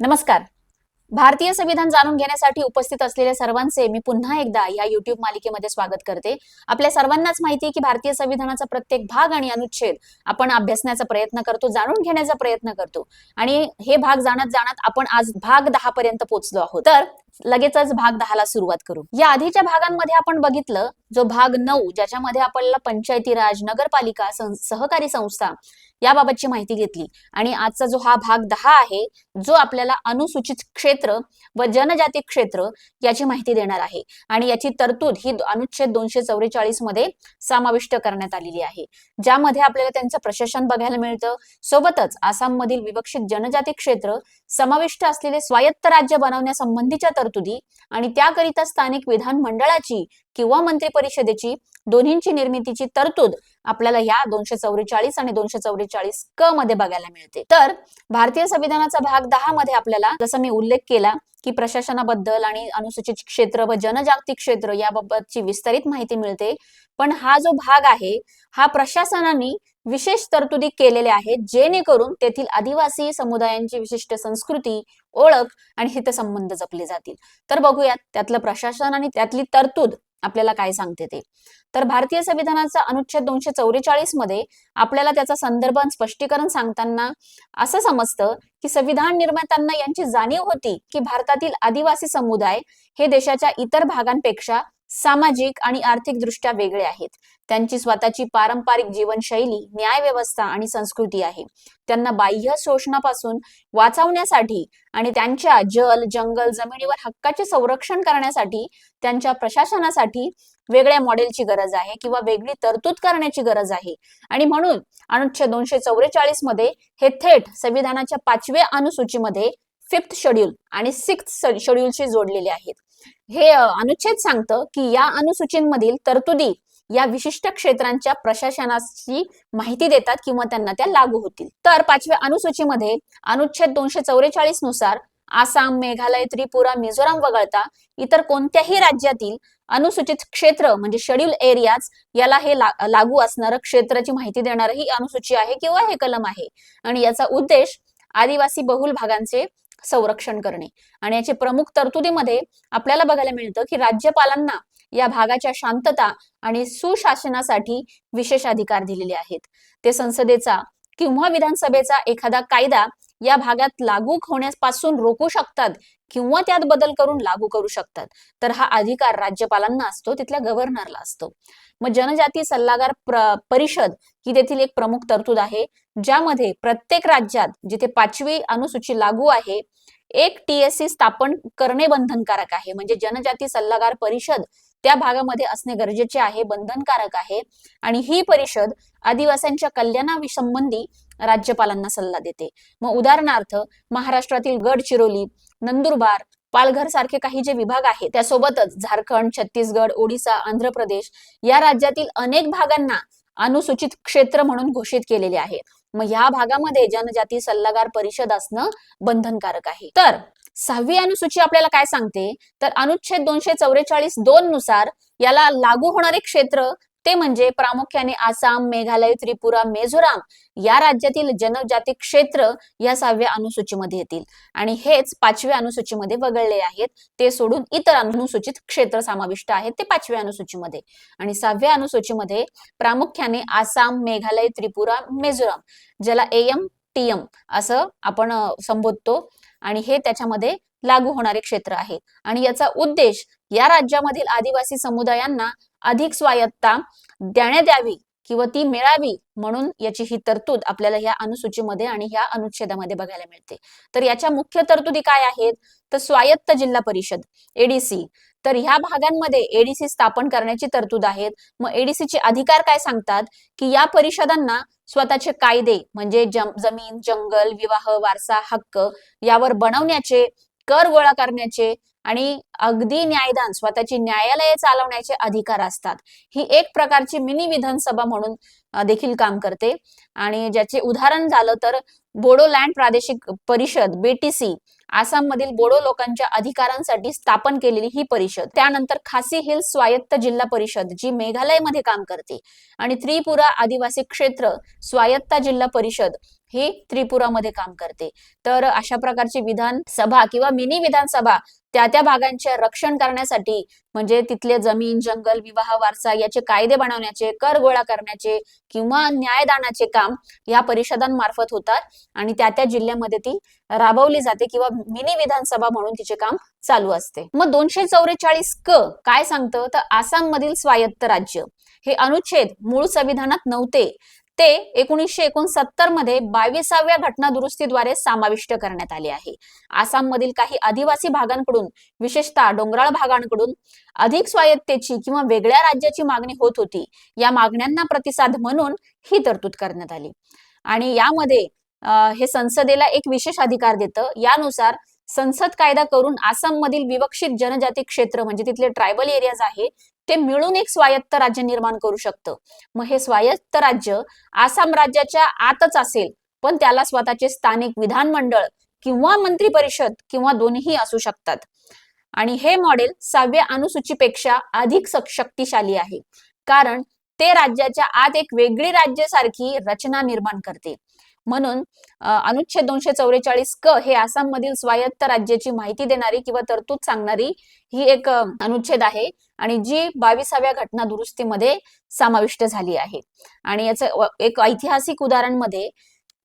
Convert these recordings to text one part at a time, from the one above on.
नमस्कार. भारतीय संविधान जाणून घेण्यासाठी उपस्थित असलेल्या सर्वांचे मी पुन्हा एकदा या युट्यूब मालिकेमध्ये स्वागत करते. आपल्या सर्वांनाच माहिती आहे की भारतीय संविधानाचा प्रत्येक भाग आणि अनुच्छेद आपण अभ्यासण्याचा प्रयत्न करतो जाणून घेण्याचा प्रयत्न करतो. आणि हे भाग जाणत जाणत आपण आज भाग दहा पर्यंत पोहोचलो आहोत. तर लगेचच भाग दहाला सुरुवात करू. या आधीच्या भागांमध्ये आपण बघितलं जो भाग नऊ ज्याच्यामध्ये आपल्याला पंचायती राज नगरपालिका सहकारी संस्था याबाबतची माहिती घेतली. आणि आजचा जो हा भाग दहा आहे जो आपल्याला अनुसूचित क्षेत्र व जनजाती क्षेत्र याची माहिती देणार आहे. आणि याची तरतूद ही अनुच्छेद दोनशे चौवेचाळीसमध्ये समाविष्ट करण्यात आलेली आहे. ज्यामध्ये आपल्याला त्यांचं प्रशासन बघायला मिळतं. सोबतच आसाममधील विवक्षित जनजाती क्षेत्र समाविष्ट असलेले स्वायत्त राज्य बनवण्यासंबंधीच्या तरतुदी आणि त्याकरिता स्थानिक विधान मंडळाची किंवा मंत्री परिषदेची दोन्हींची निर्मितीची तरतूद आपल्याला ह्या दोनशे चौवेचाळीस आणि दोनशे चौवेचाळीस क मध्ये बघायला मिळते. तर भारतीय संविधानाचा भाग दहा मध्ये आपल्याला जसं मी उल्लेख केला की प्रशासनाबद्दल आणि अनुसूचित क्षेत्र व जनजागतिक क्षेत्र याबाबतची विस्तारित माहिती मिळते. पण हा जो भाग आहे हा प्रशासनाने विशेष तरतुदी केलेल्या आहेत जेणेकरून तेथील आदिवासी समुदायांची विशिष्ट संस्कृती ओळख आणि हितसंबंध जपले जातील. तर बघूयात त्यातलं प्रशासन आणि त्यातली तरतूद आपल्याला काय सांगते ते. तर भारतीय संविधानाचा अनुच्छेद दोनशे चौवेचाळीसमध्ये आपल्याला त्याचा संदर्भ स्पष्टीकरण सांगताना असं समजतं की संविधान निर्मात्यांना यांची जाणीव होती की भारतातील आदिवासी समुदाय हे देशाच्या इतर भागांपेक्षा सामाजिक आणि आर्थिकदृष्ट्या वेगळे आहेत. त्यांची स्वतःची पारंपरिक जीवनशैली न्याय व्यवस्था आणि संस्कृती आहे. त्यांना बाह्य शोषणापासून वाचवण्यासाठी आणि त्यांच्या जल जंगल जमिनीवर हक्काचे संरक्षण करण्यासाठी त्यांच्या प्रशासनासाठी वेगळ्या मॉडेलची गरज आहे किंवा वेगळी तरतूद करण्याची गरज आहे. आणि म्हणून अनुच्छेद दोनशे चौवेचाळीसमध्ये हे थेट संविधानाच्या पाचव्या अनुसूचीमध्ये फिफ्थ शेड्यूल आणि सिक्स्थ शेड्यूलशी जोडलेले आहेत. हे अनुच्छेद सांगतं की या अनुसूचींमधील तरतुदी या विशिष्ट क्षेत्रांच्या प्रशासनाची माहिती देतात किंवा त्यांना त्या लागू होतील. तर पाचव्या अनुसूचीमध्ये अनुच्छेद दोनशे चौवेचाळीसनुसार आसाम मेघालय त्रिपुरा मिझोराम वगळता इतर कोणत्याही राज्यातील अनुसूचित क्षेत्र म्हणजे शेड्यूल एरियाज याला हे ला- लागू असणारं क्षेत्राची माहिती देणार ही अनुसूची आहे किंवा हे कलम आहे. आणि याचा उद्देश आदिवासी बहुल भागांचे संरक्षण करणे. आणि याचे प्रमुख तरतुदीमध्ये आपल्याला बघायला मिळतं की राज्यपालांना या भागाच्या शांतता आणि सुशासनासाठी विशेष अधिकार दिलेले आहेत. ते संसदेचा किंवा विधानसभेचा एखादा कायदा या भागात लागू होण्यापासून रोखू शकतात किंवा त्यात बदल करून लागू करू शकतात. तर हा अधिकार राज्यपालांना असतो तिथल्या गव्हर्नरला असतो. मग जनजाती सल्लागार परिषद ही तेथील एक प्रमुख तरतूद आहे ज्यामध्ये प्रत्येक राज्यात जिथे पाचवी अनुसूची लागू आहे एक टीएससी स्थापन करणे बंधनकारक आहे. म्हणजे जनजाती सल्लागार परिषद त्या भागामध्ये असणे गरजेचे आहे बंधनकारक आहे. आणि ही परिषद आदिवासींच्या कल्याणासंबंधी राज्यपालांना सल्ला देते. मग उदाहरणार्थ महाराष्ट्रातील गडचिरोली नंदुरबार पालघर सारखे काही जे विभाग आहेत त्यासोबतच झारखंड छत्तीसगड ओडिसा आंध्र प्रदेश या राज्यातील अनेक भागांना अनुसूचित क्षेत्र म्हणून घोषित केलेले आहे. मग या भागामध्ये जनजाती सल्लागार परिषद असणं बंधनकारक आहे. तर सहावी अनुसूची आपल्याला काय सांगते? तर अनुच्छेद दोनशे चौवेचाळीस दोन नुसार याला लागू होणारे क्षेत्र ते म्हणजे प्रामुख्याने आसाम मेघालय त्रिपुरा मेझोराम या राज्यातील जनजाती क्षेत्र या सहाव्या अनुसूचीमध्ये येतील. आणि हेच पाचव्या अनुसूचीमध्ये वगळले आहेत. ते सोडून इतर अनुसूचित क्षेत्र समाविष्ट आहेत. ते पाचव्या अनुसूचीमध्ये. आणि सहाव्या अनुसूचीमध्ये प्रामुख्याने आसाम मेघालय त्रिपुरा मेझोराम ज्याला एम टीएम असं आपण संबोधतो. आणि हे त्याच्यामध्ये लागू होणारे क्षेत्र आहे. आणि याचा उद्देश या राज्यामधील आदिवासी समुदायांना अधिक स्वायत्ता देण्यात यावी किंवा ती मिळावी म्हणून याची ही तरतूद आपल्याला ह्या अनुसूचीमध्ये आणि ह्या अनुच्छेदामध्ये बघायला मिळते. तर याच्या मुख्य तरतुदी काय आहेत? तर स्वायत्त जिल्हा परिषद एडीसी तर ह्या भागांमध्ये एडीसी स्थापन करण्याची तरतूद आहेत. मग एडीसीचे अधिकार काय सांगतात? की या परिषदांना स्वतःचे कायदे म्हणजे जम- जमीन जंगल विवाह वारसा हक्क यावर बनवण्याचे कर गोळा करण्याचे आणि अगदी न्यायदान स्वतःची न्यायालये चालवण्याचे अधिकार असतात. ही एक प्रकारची मिनी विधानसभा म्हणून देखील काम करते. आणि ज्याचे उदाहरण झालं तर बोडोलँड प्रादेशिक परिषद बीटीसी आसाममधील बोडो लोकांच्या अधिकारांसाठी स्थापन केलेली ही परिषद. त्यानंतर खासी हिल्स स्वायत्त जिल्हा परिषद जी मेघालयमध्ये काम करते. आणि त्रिपुरा आदिवासी क्षेत्र स्वायत्त जिल्हा परिषद ही त्रिपुरामध्ये काम करते. तर अशा प्रकारची विधानसभा किंवा मिनी विधानसभा त्या त्या भागांचे रक्षण करण्यासाठी म्हणजे तिथले जमीन जंगल विवाह वारसा याचे कायदे बनवण्याचे कर गोळा करण्याचे किंवा न्यायदानाचे काम या परिषदांमार्फत होतात आणि त्या त्या जिल्ह्यामध्ये ती राबवली जाते किंवा मिनी विधानसभा म्हणून तिचे काम चालू असते. मग दोनशे चौवेचाळीस क काय सांगतं? तर आसाममधील स्वायत्त राज्य. हे अनुच्छेद मूळ संविधानात नव्हते. ते एकोणीसशे एकोणसत्तरमध्ये बावीसाव्या घटना दुरुस्तीद्वारे समाविष्ट करण्यात आले आहे. आसाममधील काही आदिवासी भागांकडून विशेषतः डोंगराळ भागांकडून अधिक स्वायत्तेची किंवा वेगळ्या राज्याची मागणी होत होती या मागण्यांना प्रतिसाद म्हणून ही तरतूद करण्यात आली. आणि यामध्ये हे संसदेला एक विशेष अधिकार देतं. यानुसार संसद कायदा करून आसाममधील विवक्षित जनजाती क्षेत्र म्हणजे तिथले ट्रायबल एरियाज आहे ते मिळून एक स्वायत्त राज्य निर्माण करू शकतं. मग हे स्वायत्त राज्य आसाम राज्याच्या आतच असेल पण त्याला स्वतःचे स्थानिक विधानमंडळ किंवा मंत्री परिषद किंवा दोन्ही असू शकतात. आणि हे मॉडेल सहाव्या अनुसूचीपेक्षा अधिक शक्तिशाली आहे. कारण ते राज्याच्या आत एक वेगळी राज्यासारखी रचना निर्माण करते. म्हणून अनुच्छेद दोनशे चौवेचाळीस क हे आसाममधील स्वायत्त राज्याची माहिती देणारी किंवा तरतूद सांगणारी ही एक अनुच्छेद आहे. आणि जी बावीसाव्या घटना दुरुस्तीमध्ये समाविष्ट झाली आहे. आणि याचं एक ऐतिहासिक उदाहरणमध्ये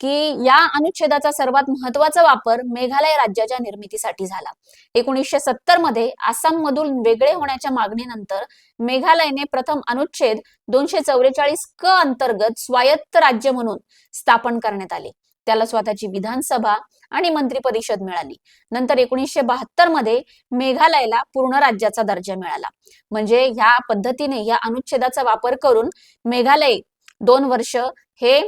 की या अनुच्छेदाचा सर्वात महत्त्वाचा वापर मेघालय राज्याच्या निर्मितीसाठी झाला. एकोणीसशे सत्तरमध्ये आसाम मधून वेगळे होण्याच्या मागणीनंतर मेघालयने प्रथम अनुच्छेद दोनशे चौवेचाळीस क अंतर्गत स्वायत्त राज्य म्हणून स्थापन करण्यात आले. त्याला स्वतःची विधानसभा आणि मंत्री परिषद मिळाली. नंतर एकोणीसशे बहात्तरमध्ये मेघालयला पूर्ण राज्याचा दर्जा मिळाला. म्हणजे ह्या पद्धतीने या अनुच्छेदाचा वापर करून मेघालय दोन वर्ष हे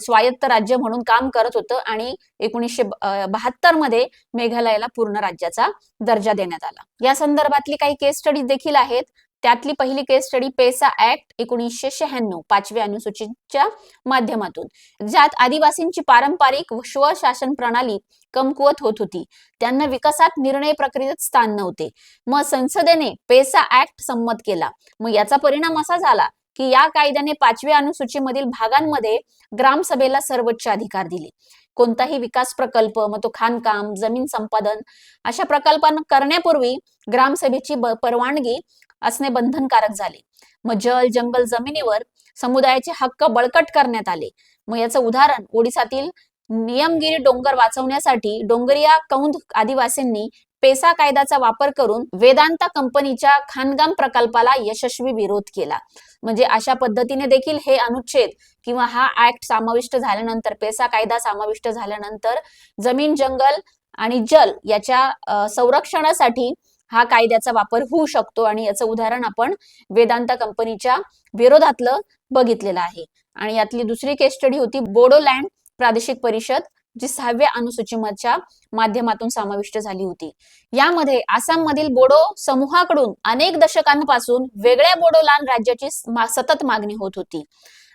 स्वायत्त राज्य म्हणून काम करत होतं आणि एकोणीसशे बहात्तरमध्ये मेघालयाला पूर्ण राज्याचा दर्जा देण्यात आला. या संदर्भातली काही केस स्टडीज देखील आहेत. त्यातली पहिली केस स्टडी पेसा ऍक्ट एकोणीसशे शहाण्णव पाचव्या अनुसूचीच्या माध्यमातून. ज्यात आदिवासींची पारंपरिक स्वशासन प्रणाली कमकुवत होत होती. त्यांना विकासात निर्णय प्रक्रियेत स्थान नव्हते. मग संसदेने पेसा ऍक्ट संमत केला. मग याचा परिणाम असा झाला की या कायद्याने पाचव्या अनुसूचीमधील भागांमध्ये ग्रामसभेला सर्वोच्च अधिकार दिले. कोणताही विकास प्रकल्प मग तो खाणकाम जमीन संपादन अशा प्रकल्पांना करण्यापूर्वी ग्रामसभेची परवानगी असणे बंधनकारक झाले. मग जल जंगल जमिनीवर समुदायाचे हक्क बळकट करण्यात आले. मग याचं उदाहरण ओडिसातील नियमगिरी डोंगर वाचवण्यासाठी डोंगरिया कौंद आदिवासींनी पेसा कायद्याचा वापर करून वेदांता कंपनीच्या खाणगाम प्रकल्पाला यशस्वी विरोध केला. म्हणजे अशा पद्धतीने देखील हे अनुच्छेद किंवा हा ऍक्ट समाविष्ट झाल्यानंतर पेसा कायदा समाविष्ट झाल्यानंतर जमीन जंगल आणि जल याच्या संरक्षणासाठी हा कायद्याचा वापर होऊ शकतो आणि याचं उदाहरण आपण वेदांता कंपनीच्या विरोधातलं बघितलेलं आहे. आणि यातली दुसरी केस स्टडी होती बोडोलँड प्रादेशिक परिषद. जी सहाव्या अनुसूचीच्या माध्यमातून समाविष्ट झाली होती. यामध्ये आसाममधील बोडो समूहाकडून अनेक दशकांपासून वेगळ्या बोडोलान राज्याची सतत मागणी होत होती.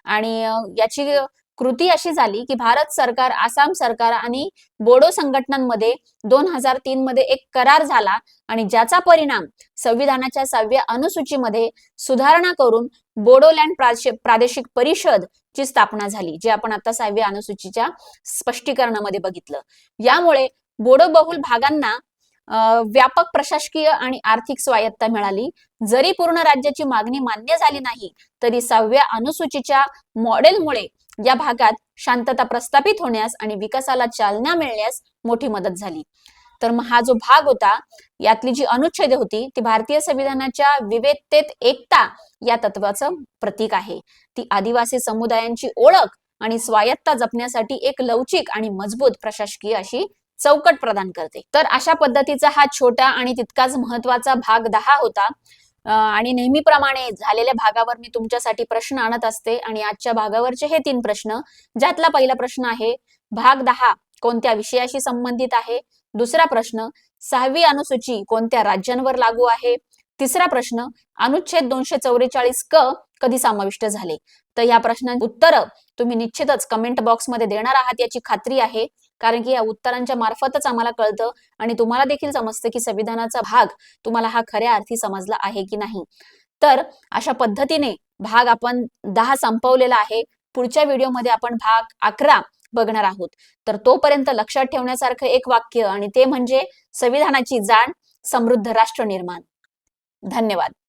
आणि याची कृती अशी झाली की भारत सरकार आसाम सरकार आणि बोडो संघटनांमध्ये दोन हजार तीन मध्ये एक करार झाला आणि ज्याचा परिणाम संविधानाच्या सहाव्या अनुसूचीमध्ये सुधारणा करून बोडोलँड प्रादेशिक परिषद ची स्थापना झाली जे आपण आता सहाव्या अनुसूचीच्या स्पष्टीकरणामध्ये बघितलं. यामुळे बोडो बहुल भागांना व्यापक प्रशासकीय आणि आर्थिक स्वायत्ता मिळाली. जरी पूर्ण राज्याची मागणी मान्य झाली नाही तरी सहाव्या अनुसूचीच्या मॉडेलमुळे या भागात शांतता प्रस्थापित होण्यास आणि विकासाला चालना मिळण्यास मोठी मदत झाली. तर मग हा जो भाग होता यातली जी अनुच्छेद होती ती भारतीय संविधानाच्या विविधतेत एकता या तत्वाचं प्रतीक आहे. ती आदिवासी समुदायांची ओळख आणि स्वायत्ता जपण्यासाठी एक लवचिक आणि मजबूत प्रशासकीय अशी चौकट प्रदान करते. तर अशा पद्धतीचा हा छोटा आणि तितकाच महत्त्वाचा भाग दहा होता आणि नेहमीप्रमाणे झालेल्या भागावर मी तुमच्यासाठी प्रश्न आणत असते. आणि आजच्या भागावरचे हे तीन प्रश्न ज्यातला पहिला प्रश्न आहे भाग दहा कोणत्या विषयाशी संबंधित आहे? दुसरा प्रश्न सहावी अनुसूची कोणत्या राज्यांवर लागू आहे? तिसरा प्रश्न अनुच्छेद दोनशे चौवेचाळीस क कधी समाविष्ट झाले? तर या प्रश्नांची उत्तरं तुम्ही निश्चितच कमेंट बॉक्समध्ये देणार आहात याची खात्री आहे. कारण की या उत्तरांच्या मार्फतच आम्हाला कळतं आणि तुम्हाला देखील समजतं की संविधानाचा भाग तुम्हाला हा खऱ्या अर्थी समजला आहे की नाही. तर अशा पद्धतीने भाग आपण दहा संपवलेला आहे. पुढच्या व्हिडिओमध्ये आपण भाग अकरा बघणार आहोत. तर तोपर्यंत लक्षात ठेवण्यासारखं एक वाक्य आणि ते म्हणजे संविधानाची जाण समृद्ध राष्ट्र निर्माण. धन्यवाद.